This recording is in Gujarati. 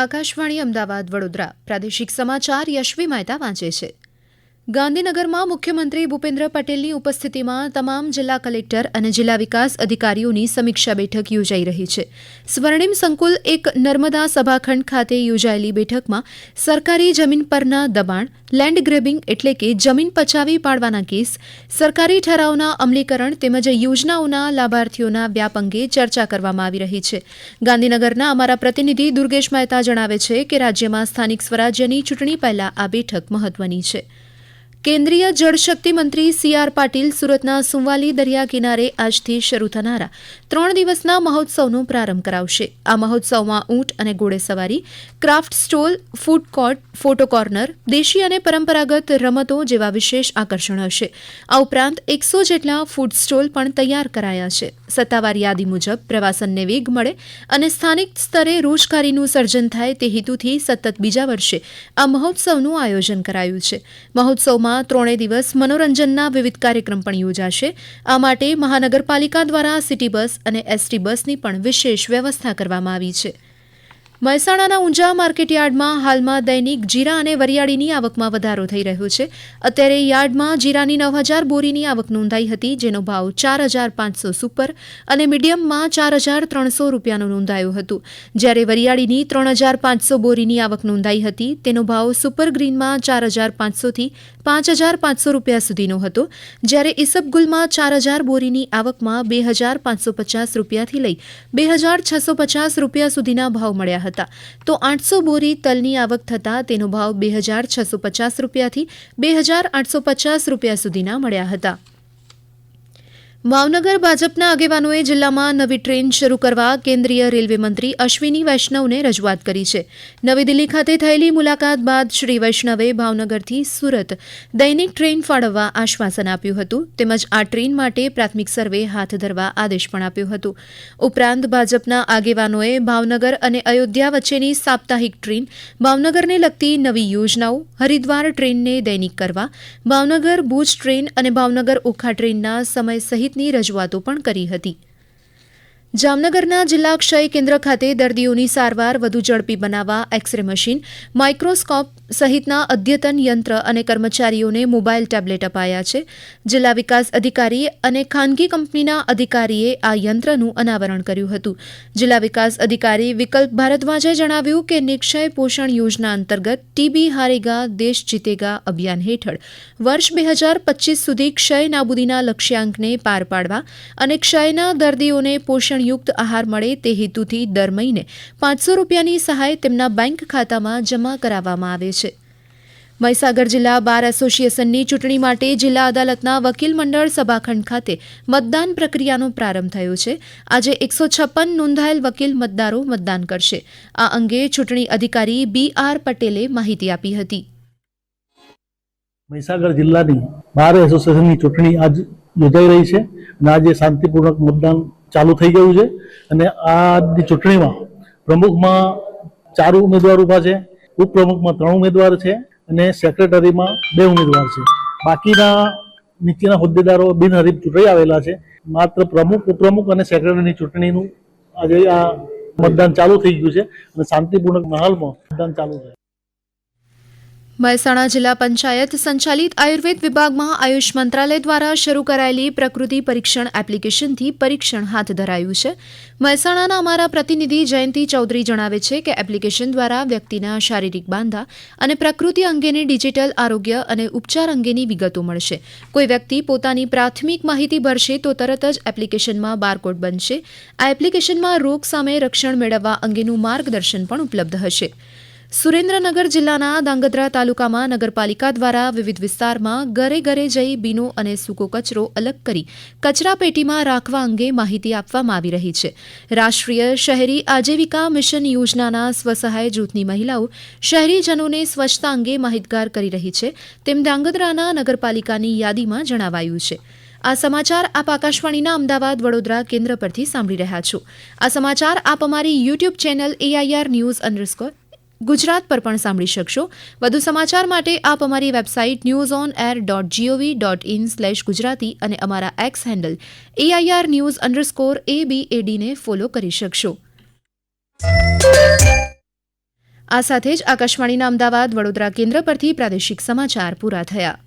આકાશવાણી અમદાવાદ વડોદરા પ્રાદેશિક સમાચાર યશવી મહેતા વાંચે છે. ગાંધીનગરમાં મુખ્યમંત્રી ભૂપેન્દ્ર પટેલની ઉપસ્થિતિમાં તમામ જિલ્લા કલેક્ટર અને જિલ્લા વિકાસ અધિકારીઓની સમીક્ષા બેઠક યોજાઈ રહી છે. સ્વર્ણિમ સંકુલ એક નર્મદા સભાખંડ ખાતે યોજાયેલી બેઠકમાં સરકારી જમીન પરના દબાણ, લેન્ડ ગ્રેબિંગ એટલે કે જમીન પચાવી પાડવાના કેસ, સરકારી ઠરાવના અમલીકરણ તેમજ યોજનાઓના લાભાર્થીઓના વ્યાપ અંગે ચર્ચા કરવામાં આવી રહી છે. ગાંધીનગરના અમારા પ્રતિનિધિ દુર્ગેશ મહેતા જણાવે છે કે રાજ્યમાં સ્થાનિક સ્વરાજ્યની ચૂંટણી પહેલા આ બેઠક મહત્વની છે. કેન્દ્રીય જળશક્તિ મંત્રી સી આર પાટીલ સુરતના સુંવાલી દરિયા કિનારે આજથી શરૂ થનારા ત્રણ દિવસના મહોત્સવનો પ્રારંભ કરાવશે. આ મહોત્સવમાં ઊંટ અને ઘોડેસવારી, craft stall, food court, photo corner, દેશી અને પરંપરાગત રમતો જેવા વિશેષ આકર્ષણ હશે. આ ઉપરાંત એકસો જેટલા ફૂડ સ્ટોલ પણ તૈયાર કરાયા છે. સત્તાવાર યાદી મુજબ પ્રવાસનને વેગ મળે અને સ્થાનિક સ્તરે રોજગારીનું સર્જન થાય તે હેતુથી સતત બીજા વર્ષે આ મહોત્સવનું આયોજન કરાયું છે. મહોત્સવમાં ત્રણેય દિવસ મનોરંજનના વિવિધ કાર્યક્રમ પણ યોજાશે. આ માટે મહાનગરપાલિકા દ્વારા સિટી બસ અને એસટી બસની પણ વિશેષ વ્યવસ્થા કરવામાં આવી છે. મહેસાણાના ઊંઝા માર્કેટયાર્ડમાં હાલમાં દૈનિક જીરા અને વરિયાળીની આવકમાં વધારો થઈ રહ્યો છે. અત્યારે યાર્ડમાં જીરાની નવ હજાર બોરીની આવક નોંધાઈ હતી, જેનો ભાવ ચાર હજાર પાંચસો સુપર અને મીડિયમમાં ચાર હજાર ત્રણસો રૂપિયાનો નોંધાયો હતો. જ્યારે વરિયાળીની ત્રણ હજાર પાંચસો બોરીની આવક નોંધાઈ હતી, તેનો ભાવ સુપર ગ્રીનમાં ચાર હજાર પાંચસોથી પાંચ હજાર પાંચસો રૂપિયા સુધીનો હતો. જ્યારે ઇસબગુલમાં ચાર હજાર બોરીની આવકમાં બે હજાર પાંચસો પચાસ રૂપિયાથી લઈ બે હજાર છસો પચાસ રૂપિયા સુધીના ભાવ મળ્યા હતા. તો આઠસો બોરી તલની આવક થતાં તેનો ભાવ બે હજાર છસો પચાસ રૂપિયાથી બે હજાર આઠસો પચાસ રૂપિયા સુધીના મળ્યા હતા. ભાવનગર ભાજપના આગેવાનોએ જિલ્લામાં નવી ટ્રેન શરૂ કરવા કેન્દ્રીય રેલવે મંત્રી અશ્વિની વૈષ્ણવને રજૂઆત કરી છે. નવી દિલ્હી ખાતે થયેલી મુલાકાત બાદ શ્રી વૈષ્ણવે ભાવનગરથી સુરત દૈનિક ટ્રેન ફાળવવા આશ્વાસન આપ્યું હતું. તેમજ આ ટ્રેન માટે પ્રાથમિક સર્વે હાથ ધરવા આદેશ પણ આપ્યો હતો. ઉપરાંત ભાજપના આગેવાનોએ ભાવનગર અને અયોધ્યા વચ્ચેની સાપ્તાહિક ટ્રેન ભાવનગરને લગતી નવી યોજનાઓ, હરિદ્વાર ટ્રેનને દૈનિક કરવા, ભાવનગર ભુજ ટ્રેન અને ભાવનગર ઓખા ટ્રેનના સમય સહિત સહિતની રજૂઆતો પણ કરી હતી. જામનગરના જિલ્લા ક્ષય કેન્દ્ર ખાતે દર્દીઓની સારવાર વધુ ઝડપી બનાવવા એક્સરે મશીન માઇક્રોસ્કોપ સહિતના અદ્યતન યંત્ર અને કર્મચારીઓને મોબાઈલ ટેબ્લેટ અપાયા છે. જિલ્લા વિકાસ અધિકારી અને ખાનગી કંપનીના અધિકારીએ આ યંત્રનું અનાવરણ કર્યું હતું. જિલ્લા વિકાસ અધિકારી વિકલ્પ ભારદ્વાજે જણાવ્યું કે નિક્ષય પોષણ યોજના અંતર્ગત ટીબી હારેગા, દેશ જીતેગા અભિયાન હેઠળ વર્ષ બે હજાર પચીસ સુધી ક્ષય નાબૂદીના લક્ષ્યાંકને પાર પાડવા અને ક્ષયના દર્દીઓને પોષણયુક્ત આહાર મળે તે હેતુથી દર મહિને પાંચસો રૂપિયાની સહાય તેમના બેંક ખાતામાં જમા કરાવવામાં આવે છે. મહીસાગર જિલ્લા બાર એસોસિએશનની ચૂંટણી માટે જિલ્લા અદાલતના વકીલ મંડળ સભાખંડ ખાતે મતદાન પ્રક્રિયાનો પ્રારંભ થયો છે. આજે એકસો છપ્પન નોંધાયેલ વકીલ મતદારો મતદાન કરશે. આ અંગે ચૂંટણી અધિકારી બી આર પટેલે માહિતી આપી હતી. મહીસાગર જિલ્લાની બાર એસોસિએશનની ચૂંટણી આજ યોજાઈ રહી છે અને આજે શાંતિપૂર્વક મતદાન ચાલુ થઈ ગયું છે અને આજની ચૂંટણીમાં પ્રમુખમાં ચાર ઉમેદવાર ઊભા છે, ઉપપ્રમુખમાં ત્રણ ઉમેદવાર છે અને સેક્રેટરીમાં બે ઉમેદવાર છે. બાકીના નીચેના હોદ્દેદારો બિનહરીફ ચૂંટાઈ આવેલા છે. માત્ર પ્રમુખ, ઉપપ્રમુખ અને સેક્રેટરીની ચૂંટણીનું આજે આ મતદાન ચાલુ થઈ ગયું છે અને શાંતિપૂર્વક માહોલમાં મતદાન ચાલુ છે. મહેસાણા જિલ્લા પંચાયત સંચાલિત આયુર્વેદ વિભાગમાં આયુષ મંત્રાલય દ્વારા શરૂ કરાયેલી પ્રકૃતિ પરીક્ષણ એપ્લિકેશનથી પરીક્ષણ હાથ ધરાયું છે. મહેસાણાના અમારા પ્રતિનિધિ જયંતિ ચૌધરી જણાવે છે કે એપ્લિકેશન દ્વારા વ્યક્તિના શારીરિક બાંધા અને પ્રકૃતિ અંગેની ડિજિટલ આરોગ્ય અને ઉપચાર અંગેની વિગતો મળશે. કોઈ વ્યક્તિ પોતાની પ્રાથમિક માહિતી ભરશે તો તરત જ એપ્લિકેશનમાં બારકોડ બનશે. આ એપ્લિકેશનમાં રોગ સામે રક્ષણ મેળવવા અંગેનું માર્ગદર્શન પણ ઉપલબ્ધ હશે. સુરેન્દ્રનગર જિલ્લાના દાંગધ્રા તાલુકામાં નગરપાલિકા દ્વારા વિવિધ વિસ્તારમાં ઘરે ઘરે જઈ બીનો અને સૂકો કચરો અલગ કરી કચરાપેટીમાં રાખવા અંગે માહિતી આપવામાં આવી રહી છે. રાષ્ટ્રીય શહેરી આજીવિકા મિશન યોજનાના સ્વસહાય જૂથની મહિલાઓ શહેરીજનોને સ્વચ્છતા અંગે માહિતગાર કરી રહી છે તેમ દાંગધ્રાના નગરપાલિકાની યાદીમાં જણાવાયું છે. આ સમાચાર આપ આકાશવાણીના અમદાવાદ વડોદરા કેન્દ્ર પરથી સાંભળી રહ્યા છો. આ સમાચાર આપ અમારી YouTube channel AIR news underscore Gujarat પર પણ સાંભળી શકશો. વધુ સમાચાર માટે આપ અમારી website news on air dot gov dot in slash Gujarati અને અમારા X handle AIR news underscore A B એડીને follow કરી શકશો. આ સાથે જ આકાશવાણીના અમદાવાદ વડોદરા કેન્દ્ર પરથી પ્રાદેશિક સમાચાર પૂરા થયા.